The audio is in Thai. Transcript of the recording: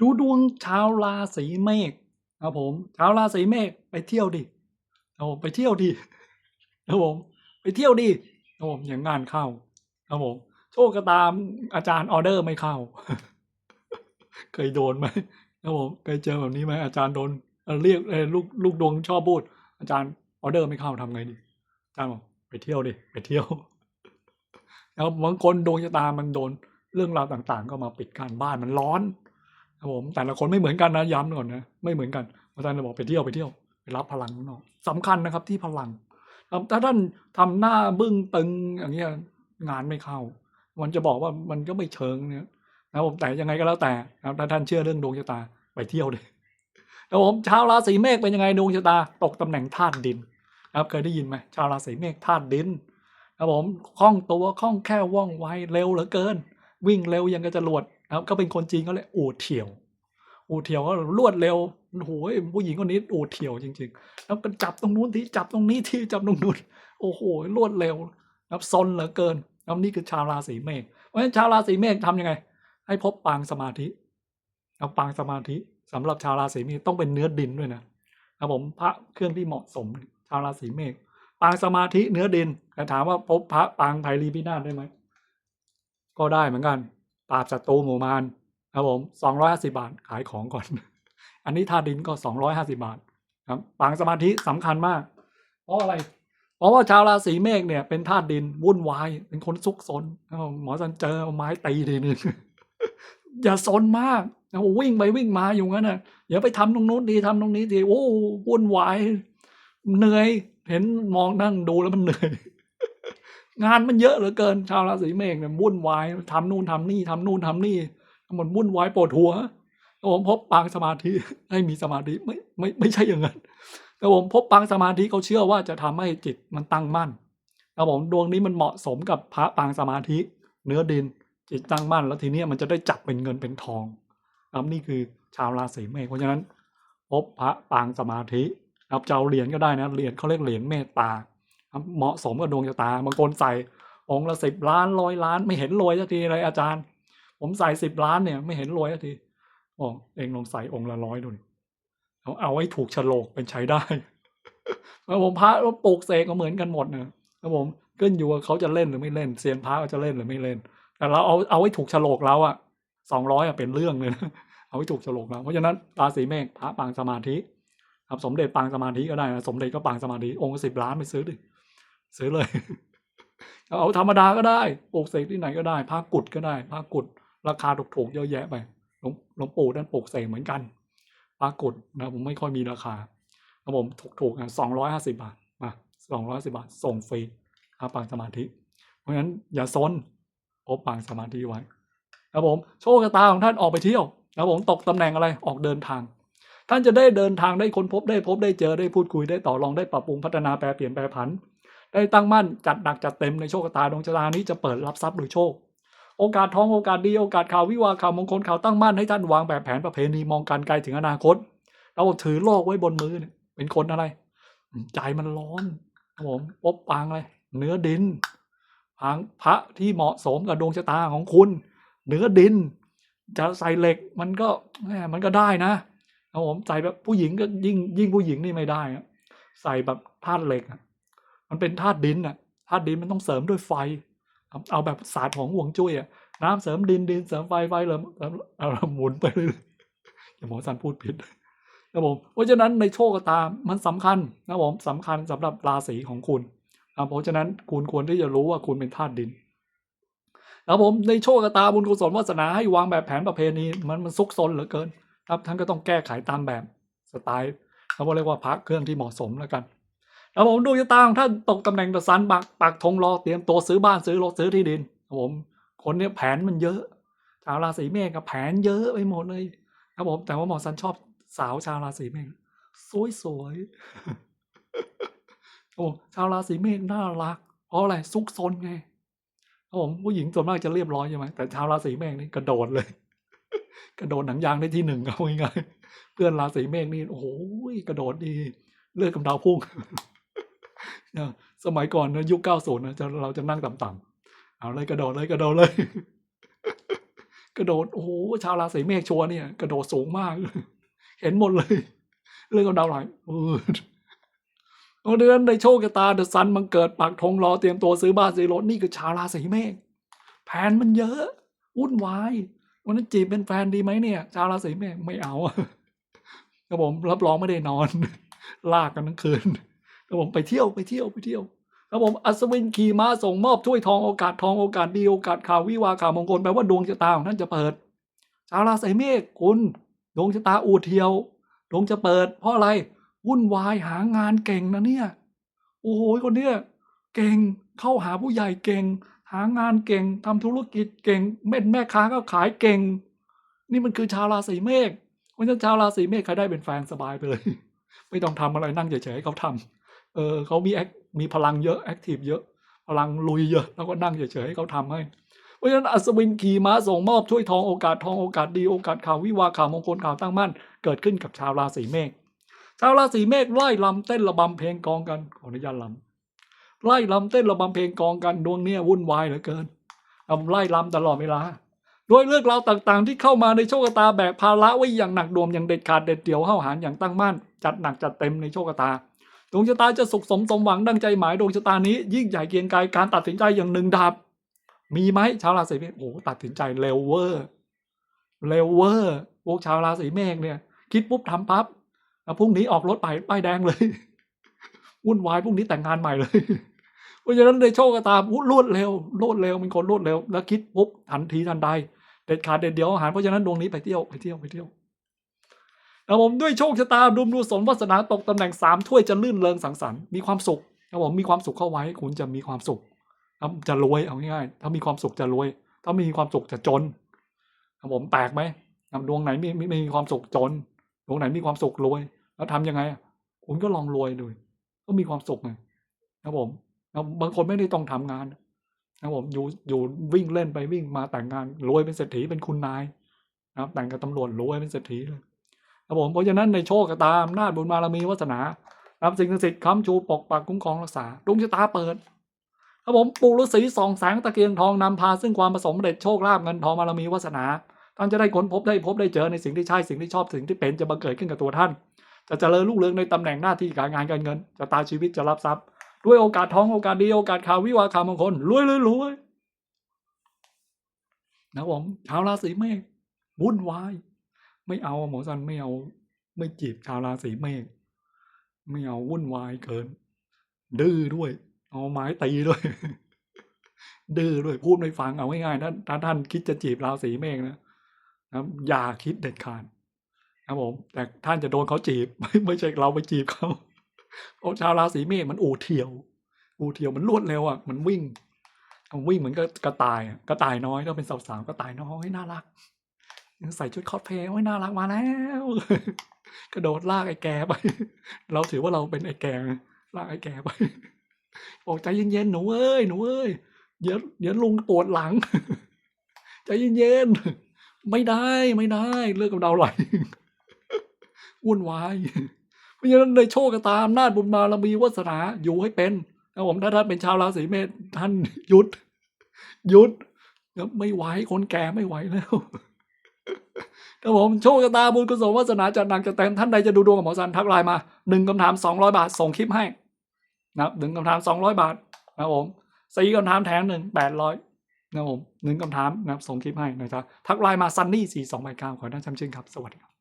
ดูดวงชาวราศีเมษครับผม ชาวราศีเมษไปเที่ยวดิครับผมไปเที่ยวดิครับผม ไปเที่ยวดิครับผมอย่างงานเข้าครับผมโชคกระตามอาจารย์ออเดอร์ไม่เข้า เคยโดนไหมครับผมเคยเจอแบบนี้ไหมอาจารย์โดนเรียกเอลูกลูกดวงชอบพูดอาจารย์ออเดอร์ไม่เข้าทำไงดีอาจารย์บอกไปเที่ยวดิไปเที่ยวแล้วบางคนดวงชะตามันโดนเรื่องราวต่างๆ ก็มาปิดการบ้านมันร้อน ผมแต่ละคนไม่เหมือนกันนะย้ำก่อนนะไม่เหมือนกันอาจารย์เลยบอกไปเที่ยวไปเที่ยวไปรับพลังข้างนอกสำคัญนะครับที่พลังถ้าท่านทำหน้าบึ้งตึงอย่างเงี้ยงานไม่เข้า มันจะบอกว่ามันก็ไม่เชิงเนี่ยนะครับผมแต่ยังไงก็แล้วแต่นะครับถ้าท่านเชื่อเรื่องดวงชะตาไปเที่ยวเลยแล้วผมชาวราศีเมษเป็นยังไงดวงชะตาตกตำแหน่งธาตุดินนะครับเคยได้ยินไหมชาวราศีเมษธาตุดินครับผมคล่องตัวคล่องแค่ว่องไวเร็วเหลือเกิน วิ่งเร็วยังก็จะรวด ครับ ก็เป็นคนจีนก็เลยอูดเถี่ยวอูดเถี่ยวก็รวดเร็วโอ้โหผู้หญิงคนนี้อูดเถี่ยวจริง ๆ แล้วก็จับตรงนู้นทีจับตรงนี้ทีจับตรงนู้นโอ้โหรวดเร็วนะครับซนเหลือเกินนะครับนี่คือชาวราศีเมษเพราะฉะนั้นชาวราศีเมษทำยังไง ให้พบปางสมาธิเอาปางสมาธิสำหรับชาวราศีเมษต้องเป็นเนื้อดินด้วยนะครับผมพระเครื่องที่เหมาะสมชาวราศีเมษปางสมาธิเนื้อดินแต่ถามว่าพบพระปางไพรีพินาศได้ไหมก็ได้เหมือนกัน ปราบศัตรูหมู่มารครับผมสองร้อยห้าสิบาทขายของก่อน อันนี้ธาตุดินก็สองร้อยห้าสิบาทครับปางสมาธิสำคัญมาก เพราะอะไร เพราะว่าชาวราศีเมษเนี่ยเป็นธาตุดินวุ่นวาย เป็นคนซุกซนครับผมหมอสันเจอไม้ตีทีนึงอย่าซนมากนะวิ่งไปวิ่งมาอยู่งั้นนะอย่าไปทำตรงนู้นดีทำตรงนี้ดีโอ้วุ่นวายเหนื่อย เห็นมองนั่งดูแล้วมันเหนื่อย งานมันเยอะเหลือเกิน ชาวราศีเมษเนี่ยวุ่นวายทำนู่นทำนี่ทำนู่นทำนี่มันวุ่นวายปวดหัวแล้วผมพบปางสมาธิให้มีสมาธิไม่ไม่ไม่ใช่อย่างนั้นแล้วผมพบปางสมาธิเขาเชื่อว่าจะทำให้จิตมันตั้งมั่นแล้วผมดวงนี้มันเหมาะสมกับพระปางสมาธิ เนื้อดินจิตตั้งมั่น แล้วทีนี้มันจะได้จับเป็นเงินเป็นทองครับนี่คือชาวราศีเมษเพราะฉะนั้น พบพระปางสมาธิครับจะเอาเหรียญก็ได้นะเหรียญเขาเรียกเหรียญเมตตา เหมาะสมกับดวงชะตาบางคนใส่องค์ละสิบล้านร้อยล้าน ไม่เห็นรวยสักทีเลยอาจารย์ ผมใส่สิบล้านเนี่ย ไม่เห็นรวยสักทีบอเองลองใส่องค์ละร้อยดูเอาเอาไว้ถูกฉลกเป็นใช้ได้แล้วผมพระว่าปลูกเสกก็เหมือนกันหมดนะครับผมขึ้นอยู่ว่าเขาจะเล่นหรือไม่เล่นเซียนพระเขาจะเล่นหรือไม่เล่น แต่เราเอาเอาไว้ถูกฉลกเราอะสองร้อยอะเป็นเรื่องเลยนะเอาไว้ถูกฉลกเราเพราะฉะนั้นราศีเมษพระปางสมาธิครับสมเด็จปางสมาธิก็ได้นะสมเด็จก็ปางสมาธิองค์สิบล้านไปซื้อดิ ซื้อเลย เอาธรรมดาก็ได้ปลูกเสกที่ไหนก็ได้ผ้ากุดก็ได้ผ้ากุด ราคาถูกๆเยอะแยะไปหลวงลวงปู่นั่นปลูกเสกเหมือนกันผ้ากุดนะผมไม่ค่อยมีราคาครับผมถูกๆอะสองร้อยห้าสิบาทมาสองร้อยสิบาทส่งฟรีพระปางสมาธิ เพราะฉะนั้นอย่าซนพบปางสมาธิไว้ครับผมโชคชะตาของท่านออกไปเที่ยวครับผมตกตำแหน่งอะไรออกเดินทาง ท่านจะได้เดินทางได้ค้นพบได้พบได้เจอได้พูดคุยได้ต่อรองได้ปรับปรุงพัฒนาแปรเปลี่ยนแปรผัน ได้ตั้งมั่นจัดหนักจัดเต็มในโชคชะตาดวงชะตานี้จะเปิดรับทรัพย์โดยโชค โอกาสทองโอกาสดีโอกาสข่าววิวาข่าวมงคลข่าวตั้งมั่นให้ท่านวางแบบแผนประเพณีมองการไกลถึงอนาคต เราถือโลกไว้บนมือเนี่ยเป็นคนอะไร ใจมันร้อนผมปบปางอะไรเนื้อดินพังพระที่เหมาะสมกับดวงชะตาของคุณ เนื้อดิน จะใส่เหล็กมันก็แหมมันก็ได้นะครับผมใส่แบบผู้หญิงก็ยิ่งยิ่งผู้หญิงนี่ไม่ได้ใส่แบบธาตุเหล็กอ มันเป็นธาตุดินอะธาตุดินมันต้องเสริมด้วยไฟ เอาแบบศาสตร์ของห่วงจุ้ยอะน้ำเสริมดินดินเสริมไฟไฟเสริมเอาหมุนไปเลยอย่าหมอสันพูดผิดครับผมเพราะฉะนั้นในโชคชะตามันสำคัญนะผมสำคัญสำหรับราศีของคุณครับเพราะฉะนั้นคุณควรที่จะรู้ว่าคุณเป็นธาตุดินแล้วผมในโชคชะตาบุญกุศลวาสนาให้วางแบบแผนประเพณีมันมันซุกซนเหลือเกิน ครับท่านก็ต้องแก้ไขตามแบบสไตล์เขาเรียกว่าพักเครื่องที่เหมาะสมแล้วกัน แล้วผมดูชะตาของท่านตกตำแหน่งตะสันปักปักธงรอเตรียมตัวซื้อบ้านซื้อรถซื้อที่ดินผมคนเนี้ยแผนมันเยอะ ชาวราศีเมษกับแผนเยอะไปหมดเลย ครับผมแต่ว่าหมอสันชอบสาวชาวราศีเมษสวยสวยๆโอ้ชาวราศีเมษน่ารักเพราะอะไรซุกซนไงครับผมผู้หญิงส่วนมากจะเรียบร้อยใช่ไหมแต่ชาวราศีเมษนี่กระโดดเลย กระโดดหนังยางได้ที่หนึ่งเอาง่ายๆเพื่อนราศีเมษนี่โอ้โหกระโดดดีเลือดกำเดาพุ่ง สมัยก่อนนะยุคเก้าศูนย์นะเราจะนั่งต่ำๆเอาเลยกระโดดเลยกระโดดเลย กระโดดโอ้โหชาวราศีเมษชัวเนี่ย กระโดดสูงมาก เห็นหมดเลย เรื่องกับดาวไหลเออเพราะฉะนั้นในโชคชะตาเดอะซันมันเกิดปักธงรอเตรียมตัวซื้อบ้านซื้อรถนี่คือชาวราศีเมษแผนมันเยอะวุ่นวายวันนั้นจีบเป็นแฟนดีไหมเนี่ย ชาวราศีเมษไม่เอาครับผมรับรองไม่ได้นอน ลากกันทั้งคืน ครับผมไปเที่ยวไปเที่ยวไปเที่ยวครับผมอัศวินขี่ม้าส่งมอบถ้วยทองโอกาสทองโอกาสดีโอกาสข่าววิวาข่าวมงคลแปลว่าดวงชะตาของท่านจะเปิดชาวราศีเมษคุณดวงชะตาอูเทียว ดวงจะเปิด เพราะอะไรวุ่นวายหางานเก่งนะเนี่ยโอ้โหคนเนี้ยเก่งเข้าหาผู้ใหญ่เก่ง หางานเก่งทำธุรกิจเก่งเม็ดแม่ค้าก็ขายเก่ง นี่มันคือชาวราศีเมษเพราะฉะนั้นชาวราศีเมษใครได้เป็นแฟนสบายไปเลย ไม่ต้องทำอะไรนั่งเฉยๆให้เขาทำ เออเขามีแอคมีพลังเยอะแอคทีฟเยอะ พลังลุยเยอะแล้วก็นั่งเฉยๆให้เขาทำให้ เพราะฉะนั้นอัศวินขี่ม้าส่งมอบช่วยทองโอกาสทองโอกาสดีโอกาสข่าววิวาข่าวมงคลข่าวตั้งมั่น เกิดขึ้นกับชาวราศีเมษชาวราศีเมษไล่ลำเต้นระบำเพลงกองกันขออนุญาตลำไล่ลำเต้นระบำเพลงกองกันดวงเนี้ยวุ่นวายเหลือเกินเอาไล่ลำตลอดเวลาด้วยเรื่องราวต่างๆ ที่เข้ามาในโชคชะตาแบกภาระไว้อย่างหนักดวงอย่างเด็ดขาดเด็ดเดี่ยวห้าหาญอย่างตั้งมั่น จัดหนักจัดเต็มในโชคชะตา ดวงชะตาจะสุขสมสมหวังดังใจหมายดวงชะตานี้ ยิ่งใหญ่เกียงไกรการตัดสินใจอย่างหนึ่งดาบมีไหมชาวราศีเมษโอ้ตัดสินใจเร็วเวอร์เร็วเวอร์พวกชาวราศีเมษเนี่ย คิดปุ๊บทำปั๊บแล้วพรุ่งนี้ออกรถไปป้ายแดงเลยวุ่นวายพรุ่งนี้แต่งงานใหม่เลยเพราะฉะนั้นในโชคชะตารวดเร็วรวดเร็วเป็นคนรวดเร็ว แล้วคิดปุ๊บทันทีทันใดเด็ดขาดเด็ดเดียวอาหารเพราะฉะนั้นดวงนี้ไปเที่ยวไปเที่ยวไปเที่ยว ครับผมด้วยโชคชะตาดุมดูสนวาสนาตกตำแหน่งสามถ้วยจะลื่นเริงสังสรรค์มีความสุขครับผมมีความสุขเข้าไว้คุณจะมีความสุขครับจะรวยเอาง่ายๆถ้ามีความสุขจะรวย ถ้ามีความสุขจะจนครับผมแปลกไหมดวงไหนไม่ไม่มีความสุขจน ดวงไหนมีความสุขรวย แล้วทำยังไงคุณก็ลองรวยดูก็มีความสุขไงครับผมบางคนไม่ได้ต้องทำงานครับผมอยู่อยู่วิ่งเล่นไปวิ่งมาแต่งงานรวยเป็นเศรษฐีเป็นคุณนายนะครับแต่งกับตำรวจรวยเป็นเศรษฐีเลย ครับผมเพราะฉะนั้นในโชคตาอำนาจบุญบารมีวาสนาครับสิ่งศักดิ์สิทธิ์ค้ำชูปกปักคุ้มครองรักษาดวงชะตาเปิดครับผมปู่ฤาษีสองแสงตะเกียงทองนำพาซึ่งความประสมเร็จโชคลาภเงินทองบารมีวาสนาท่านจะได้ค้นพบได้พบได้เจอในสิ่งที่ใช่สิ่งที่ชอบสิ่งที่เป็นจะบังเกิดขึ้นกับตัวท่าน จะเจริญรุ่งเรืองในตำแหน่งหน้าที่การงานการเงินจะตาชีวิตจะรับทรัพย์ ด้วยโอกาสทองโอกาสดีโอกาสข่าววิวาข่าวมงคลรวยรวยรวยนะผมชาวราศีเมษวุ่นวาย ไม่เอาหมอสันไม่เอา ไม่จีบชาวราศีเมษไม่เอาวุ่นวายเกิน ดื้อด้วย เอาไม้ตีด้วย ดื้อด้วยพูดไม่ฟังเอาง่ายๆถ้าถ้าท่านคิดจะจีบราศีเมษนะครับอย่าคิดเด็ดขาดครับผม แต่ท่านจะโดนเขาจีบ ไม่ไม่ใช่เราไปจีบเขาเพราะชาวราศีเมษมันอูเทียว อูเทียวมันรวดเร็วอะมันวิ่งวิ่งเหมือนกับกระต่ายกระต่ายน้อยถ้าเป็นสาวๆกระต่ายน้อยน่ารัก ใส่ชุดคอสเพลย์ไว้น่ารักมาแล้ว กระโดดลากไอ้แกไป เราถือว่าเราเป็นไอ้แกลากไอ้แกไปบอกใจเย็นๆหนูเอ้ยหนูเอ้ยเดี๋ยวเดี๋ยวลุงปวดหลัง ใจเย็นๆไม่ได้ไม่ได้ เลิกกับเราไหลวุ่นวายเพราะฉะนั้นในโชคตาอำนาจบุญบารมีวาสนาอยู่ให้เป็นนะผมถ้าท่านเป็นชาวราศีเมษท่านหยุดหยุดไม่ไหวคนแก่ไม่ไหวแล้ว ครับผมโชคชะตาบุญกุศลวาสนาจัดหนักจัดเต็มท่านใดจะดูดวงกับหมอสันทักไลน์มาหนึ่งคำถามสองร้อยบาทส่งคลิปให้นะครับหนึ่งคำถามสองร้อยบาทนะครับผมสี่คำถามแถมหนึ่งแปดร้อยนะครับผมหนึ่งคำถามนะครับส่งคลิปให้นะครับทักไลน์มาซันนี่สี่สองแปดเก้าขอท่านจำชื่นครับสวัสดีครับ